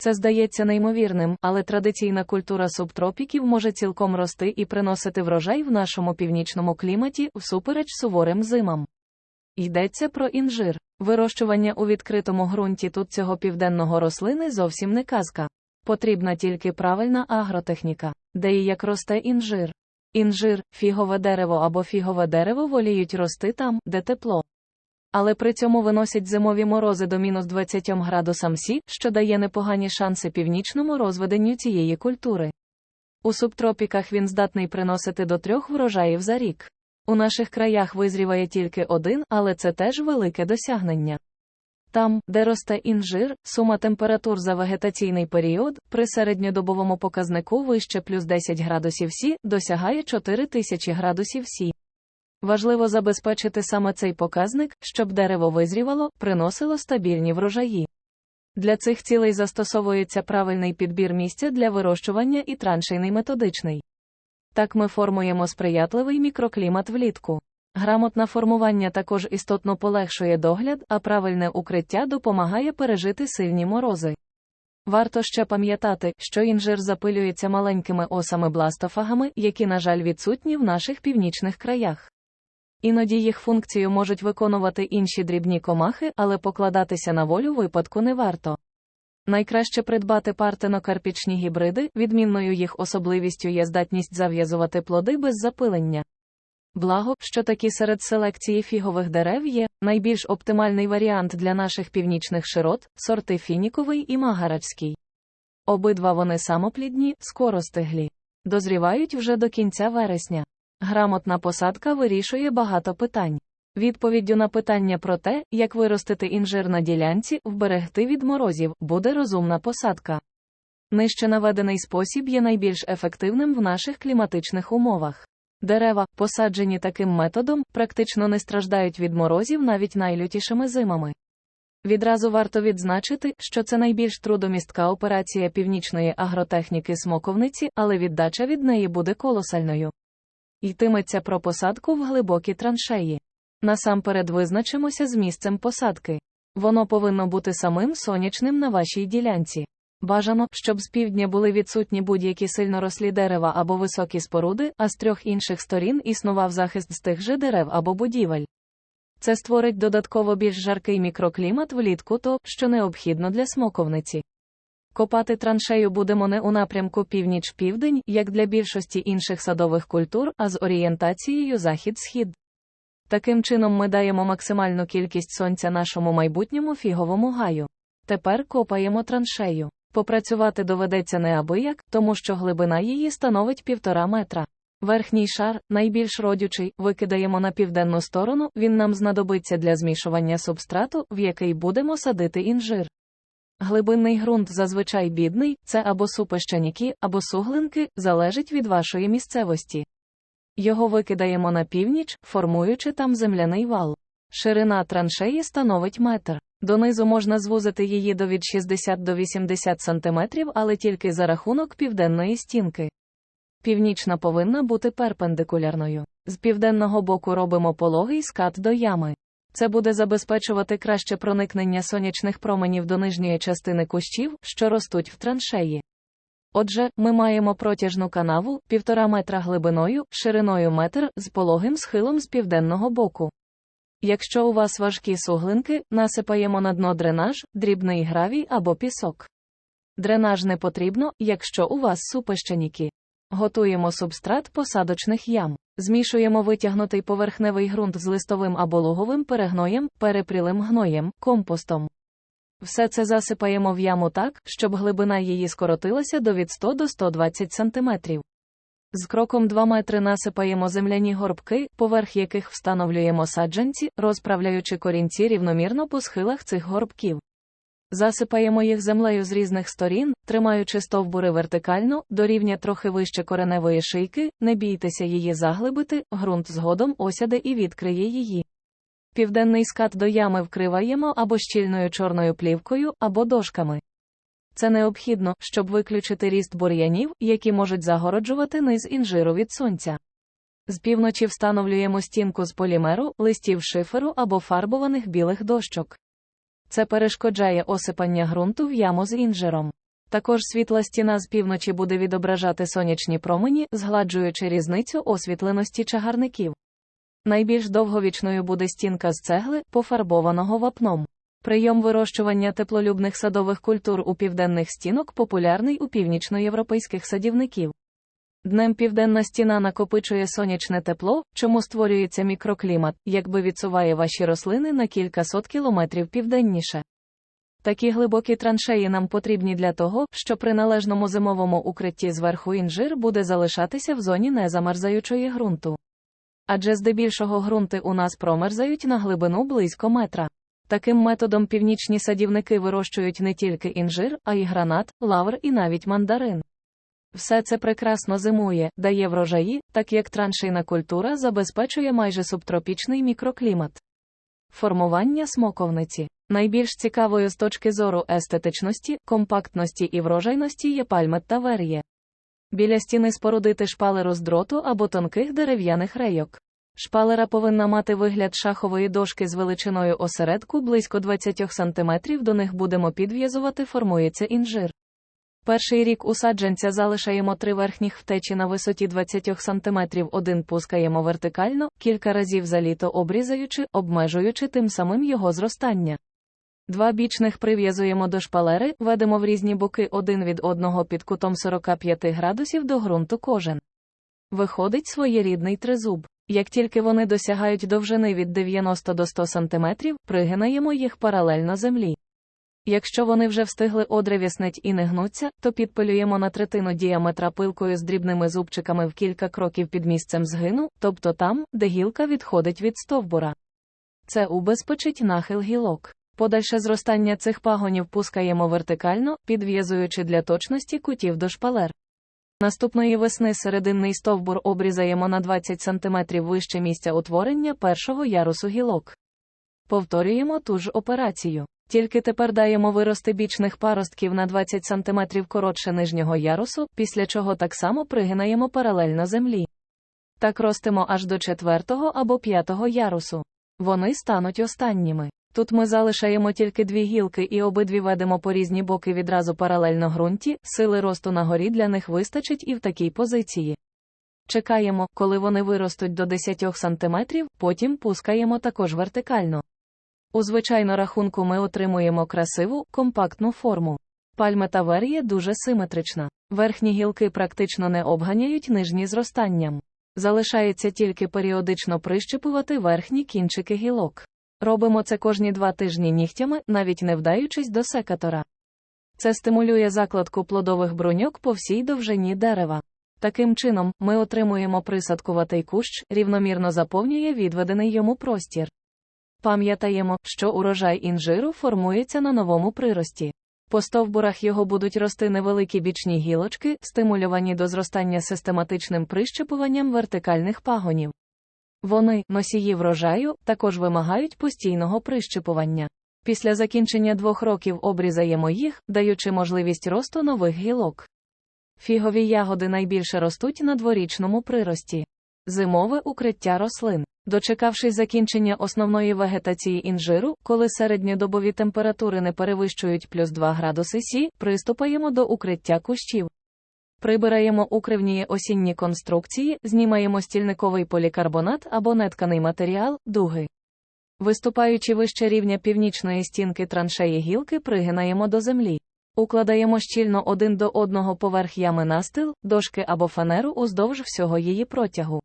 Це здається неймовірним, але традиційна культура субтропіків може цілком рости і приносити врожай в нашому північному кліматі всупереч суворим зимам. Йдеться про інжир. Вирощування у відкритому ґрунті тут цього південного рослини зовсім не казка. Потрібна тільки правильна агротехніка, де і як росте інжир. Інжир, фігове дерево або фігове дерево воліють рости там, де тепло. Але при цьому виносять зимові морози до мінус 20 градусам Сі, що дає непогані шанси північному розведенню цієї культури. У субтропіках він здатний приносити до трьох врожаїв за рік. У наших краях визріває тільки один, але це теж велике досягнення. Там, де росте інжир, сума температур за вегетаційний період при середньодобовому показнику вище плюс 10 градусів Сі досягає 4000 градусів Сі. Важливо забезпечити саме цей показник, щоб дерево визрівало, приносило стабільні врожаї. Для цих цілей застосовується правильний підбір місця для вирощування і траншейний методичний. Так ми формуємо сприятливий мікроклімат влітку. Грамотне формування також істотно полегшує догляд, а правильне укриття допомагає пережити сильні морози. Варто ще пам'ятати, що інжир запилюється маленькими осами бластофагами, які, на жаль, відсутні в наших північних краях. Іноді їх функцію можуть виконувати інші дрібні комахи, але покладатися на волю випадку не варто. Найкраще придбати партенокарпічні гібриди, відмінною їх особливістю є здатність зав'язувати плоди без запилення. Благо, що такі серед селекції фігових дерев є найбільш оптимальний варіант для наших північних широт сорти фініковий і магарачський. Обидва вони самоплідні, скоростиглі. Дозрівають вже до кінця вересня. Грамотна посадка вирішує багато питань. Відповіддю на питання про те, як виростити інжир на ділянці, вберегти від морозів, буде розумна посадка. Нижче наведений спосіб є найбільш ефективним в наших кліматичних умовах. Дерева, посаджені таким методом, практично не страждають від морозів навіть найлютішими зимами. Відразу варто відзначити, що це найбільш трудомістка операція північної агротехніки смоковниці, але віддача від неї буде колосальною. Йтиметься про посадку в глибокі траншеї. Насамперед визначимося з місцем посадки. Воно повинно бути самим сонячним на вашій ділянці. Бажано, щоб з півдня були відсутні будь-які сильнорослі дерева або високі споруди, а з трьох інших сторін існував захист з тих же дерев або будівель. Це створить додатково більш жаркий мікроклімат влітку, то, що необхідно для смоковниці. Копати траншею будемо не у напрямку північ-південь, як для більшості інших садових культур, а з орієнтацією захід-схід. Таким чином ми даємо максимальну кількість сонця нашому майбутньому фіговому гаю. Тепер копаємо траншею. Попрацювати доведеться неабияк, тому що глибина її становить півтора метра. Верхній шар, найбільш родючий, викидаємо на південну сторону, він нам знадобиться для змішування субстрату, в який будемо садити інжир. Глибинний ґрунт зазвичай бідний, це або супещаніки, або суглинки, залежить від вашої місцевості. Його викидаємо на північ, формуючи там земляний вал. Ширина траншеї становить метр. Донизу можна звузити її до від 60 до 80 см, але тільки за рахунок південної стінки. Північна повинна бути перпендикулярною. З південного боку робимо пологий скат до ями. Це буде забезпечувати краще проникнення сонячних променів до нижньої частини кущів, що ростуть в траншеї. Отже, ми маємо протяжну канаву, півтора метра глибиною, шириною метр, з пологим схилом з південного боку. Якщо у вас важкі суглинки, насипаємо на дно дренаж, дрібний гравій або пісок. Дренаж не потрібно, якщо у вас супещаніки. Готуємо субстрат посадочних ям. Змішуємо витягнутий поверхневий ґрунт з листовим або луговим перегноєм, перепрілим гноєм, компостом. Все це засипаємо в яму так, щоб глибина її скоротилася до від 100 до 120 см. З кроком 2 метри насипаємо земляні горбки, поверх яких встановлюємо саджанці, розправляючи корінці рівномірно по схилах цих горбків. Засипаємо їх землею з різних сторін, тримаючи стовбури вертикально, до рівня трохи вище кореневої шийки, не бійтеся її заглибити, ґрунт згодом осяде і відкриє її. Південний скат до ями вкриваємо або щільною чорною плівкою, або дошками. Це необхідно, щоб виключити ріст бур'янів, які можуть загороджувати низ інжиру від сонця. З півночі встановлюємо стінку з полімеру, листів шиферу або фарбованих білих дощок. Це перешкоджає осипання ґрунту в яму з інжиром. Також світла стіна з півночі буде відображати сонячні промені, згладжуючи різницю освітленості чагарників. Найбільш довговічною буде стінка з цегли, пофарбованого вапном. Прийом вирощування теплолюбних садових культур у південних стінок популярний у північноєвропейських садівників. Днем південна стіна накопичує сонячне тепло, чому створюється мікроклімат, якби відсуває ваші рослини на кількасот кілометрів південніше. Такі глибокі траншеї нам потрібні для того, що при належному зимовому укритті зверху інжир буде залишатися в зоні незамерзаючої ґрунту. Адже здебільшого ґрунти у нас промерзають на глибину близько метра. Таким методом північні садівники вирощують не тільки інжир, а й гранат, лавр і навіть мандарин. Все це прекрасно зимує, дає врожаї, так як траншейна культура забезпечує майже субтропічний мікроклімат. Формування смоковниці. Найбільш цікавою з точки зору естетичності, компактності і врожайності є пальмет та вер'є. Біля стіни спорудити шпалеру з дроту або тонких дерев'яних рейок. Шпалера повинна мати вигляд шахової дошки з величиною осередку близько 20 см, до них будемо підв'язувати, формується інжир. Перший рік у залишаємо три верхніх втечі на висоті 20 см, один пускаємо вертикально, кілька разів за літо обрізаючи, обмежуючи тим самим його зростання. Два бічних прив'язуємо до шпалери, ведемо в різні боки один від одного під кутом 45 градусів до ґрунту кожен. Виходить своєрідний тризуб. Як тільки вони досягають довжини від 90 до 100 см, пригинаємо їх паралельно землі. Якщо вони вже встигли одрев'яснить і не гнуться, то підпилюємо на третину діаметра пилкою з дрібними зубчиками в кілька кроків під місцем згину, тобто там, де гілка відходить від стовбура. Це убезпечить нахил гілок. Подальше зростання цих пагонів пускаємо вертикально, підв'язуючи для точності кутів до шпалер. Наступної весни серединний стовбур обрізаємо на 20 см вище місця утворення першого ярусу гілок. Повторюємо ту ж операцію. Тільки тепер даємо вирости бічних паростків на 20 см коротше нижнього ярусу, після чого так само пригинаємо паралельно землі. Так ростимо аж до четвертого або п'ятого ярусу. Вони стануть останніми. Тут ми залишаємо тільки дві гілки і обидві ведемо по різні боки відразу паралельно ґрунті, сили росту на горі для них вистачить і в такій позиції. Чекаємо, коли вони виростуть до 10 см, потім пускаємо також вертикально. У звичайно рахунку ми отримуємо красиву, компактну форму. Пальма Пальмета вер'є дуже симетрична. Верхні гілки практично не обганяють нижні зростанням. Залишається тільки періодично прищепувати верхні кінчики гілок. Робимо це кожні два тижні нігтями, навіть не вдаючись до секатора. Це стимулює закладку плодових бруньок по всій довжині дерева. Таким чином, ми отримуємо присадкуватий кущ, рівномірно заповнює відведений йому простір. Пам'ятаємо, що урожай інжиру формується на новому прирості. По стовбурах його будуть рости невеликі бічні гілочки, стимульовані до зростання систематичним прищепуванням вертикальних пагонів. Вони, носії врожаю, також вимагають постійного прищепування. Після закінчення двох років обрізаємо їх, даючи можливість росту нових гілок. Фігові ягоди найбільше ростуть на дворічному прирості. Зимове укриття рослин. Дочекавшись закінчення основної вегетації інжиру, коли середньодобові температури не перевищують плюс 2 градуси Сі, приступаємо до укриття кущів. Прибираємо укривні осінні конструкції, знімаємо стільниковий полікарбонат або нетканий матеріал, дуги. Виступаючи вище рівня північної стінки траншеї гілки, пригинаємо до землі. Укладаємо щільно один до одного поверх ями настил, дошки або фанеру уздовж всього її протягу.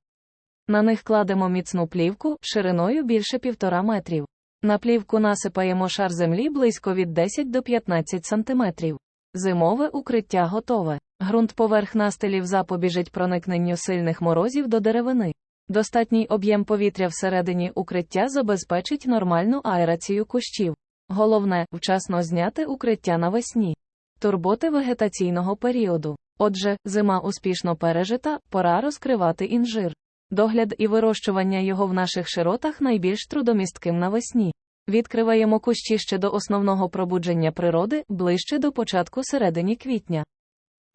На них кладемо міцну плівку шириною більше півтора метрів. На плівку насипаємо шар землі близько від 10 до 15 сантиметрів. Зимове укриття готове. Грунт поверх настилів запобіжить проникненню сильних морозів до деревини. Достатній об'єм повітря всередині укриття забезпечить нормальну аерацію кущів. Головне вчасно зняти укриття навесні. Турботи вегетаційного періоду. Отже, зима успішно пережита, пора розкривати інжир. Догляд і вирощування його в наших широтах найбільш трудомістким навесні. Відкриваємо кущі ще до основного пробудження природи, ближче до початку середині квітня.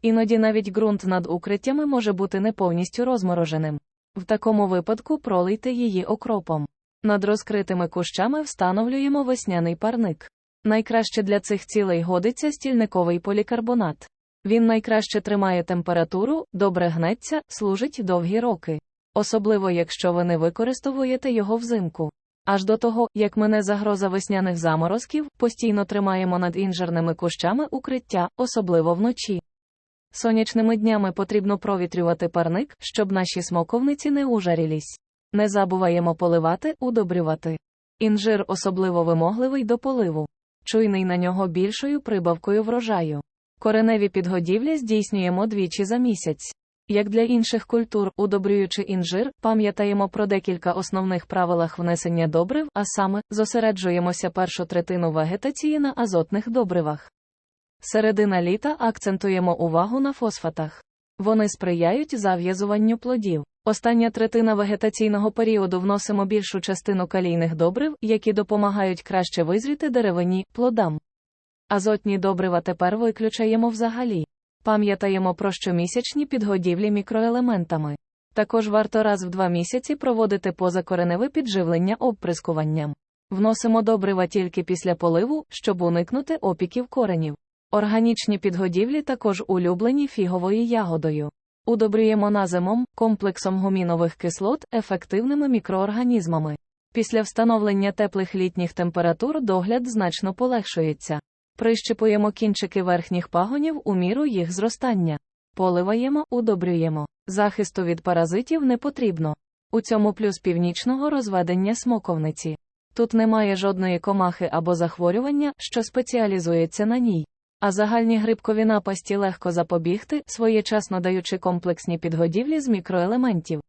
Іноді навіть ґрунт над укриттями може бути не повністю розмороженим. В такому випадку пролийте її окропом. Над розкритими кущами встановлюємо весняний парник. Найкраще для цих цілей годиться стільниковий полікарбонат. Він найкраще тримає температуру, добре гнеться, служить довгі роки. Особливо якщо ви не використовуєте його взимку. Аж до того, як мене загроза весняних заморозків, постійно тримаємо над інжирними кущами укриття, особливо вночі. Сонячними днями потрібно провітрювати парник, щоб наші смоковниці не ужарілись. Не забуваємо поливати, удобрювати. Інжир особливо вимогливий до поливу. Чуйний на нього більшою прибавкою врожаю. Кореневі підгодівлі здійснюємо двічі за місяць. Як для інших культур, удобрюючи інжир, пам'ятаємо про декілька основних правилах внесення добрив, а саме, зосереджуємося першу третину вегетації на азотних добривах. Середина літа акцентуємо увагу на фосфатах. Вони сприяють зав'язуванню плодів. Остання третина вегетаційного періоду вносимо більшу частину калійних добрив, які допомагають краще визріти деревині, плодам. Азотні добрива тепер виключаємо взагалі. Пам'ятаємо про щомісячні підгодівлі мікроелементами. Також варто раз в два місяці проводити позакореневе підживлення обприскуванням. Вносимо добрива тільки після поливу, щоб уникнути опіків коренів. Органічні підгодівлі також улюблені фіговою ягодою. Удобрюємо наземом, комплексом гумінових кислот, ефективними мікроорганізмами. Після встановлення теплих літніх температур догляд значно полегшується. Прищипуємо кінчики верхніх пагонів у міру їх зростання. Поливаємо, удобрюємо. Захисту від паразитів не потрібно. У цьому плюс північного розведення смоковниці. Тут немає жодної комахи або захворювання, що спеціалізується на ній. А загальні грибкові напасті легко запобігти, своєчасно даючи комплексні підгодівлі з мікроелементів.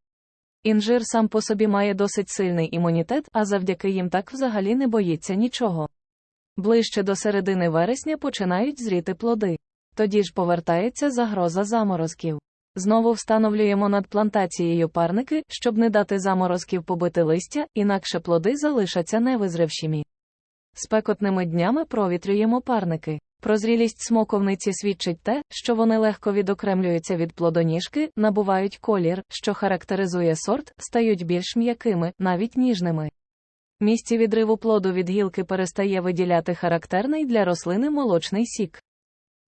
Інжир сам по собі має досить сильний імунітет, а завдяки їм так взагалі не боїться нічого. Ближче до середини вересня починають зріти плоди. Тоді ж повертається загроза заморозків. Знову встановлюємо над плантацією парники, щоб не дати заморозків побити листя, інакше плоди залишаться невизревшімі. Спекотними днями провітрюємо парники. Прозрілість смоковниці свідчить те, що вони легко відокремлюються від плодоніжки, набувають колір, що характеризує сорт, стають більш м'якими, навіть ніжними. Місці відриву плоду від гілки перестає виділяти характерний для рослини молочний сік.